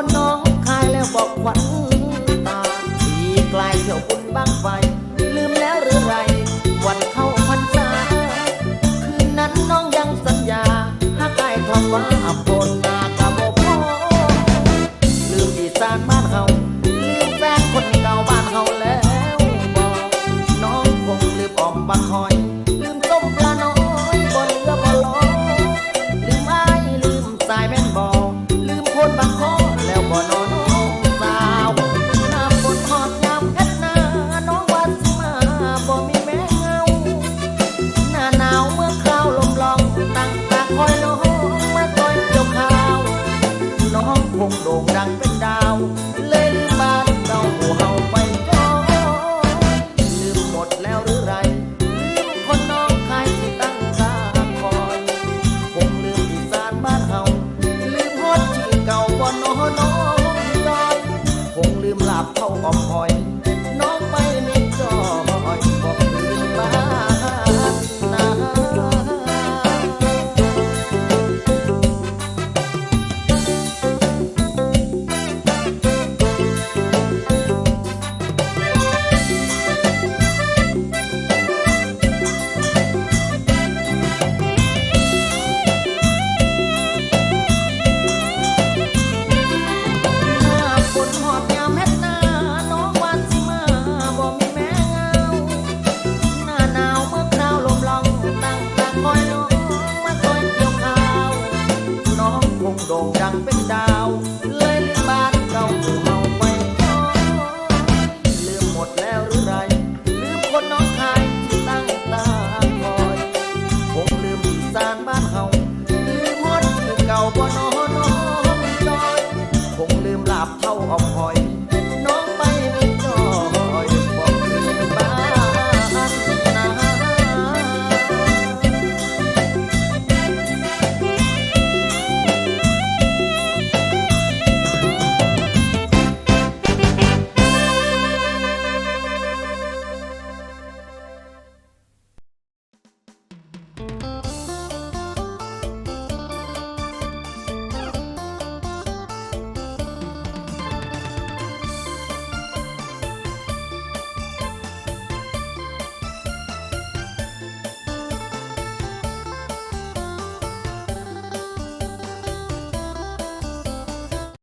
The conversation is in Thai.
คนน้องคายแล้วบอกขวัญตาปีไกลเที่ยวบุญบ้างไฟ ลืมแล้วหรือไร วันเข้าพรรษา คืนนั้นน้องยังสัญญาหากไอ้ทองว่าปนนากะบอกพ่อลืมอีสานบ้านเขาลืมแฟนคนเก่าบ้านเขาแล้วบอกน้องคงลืมออกบางคอย my heart. โด่งดังเป็นดาว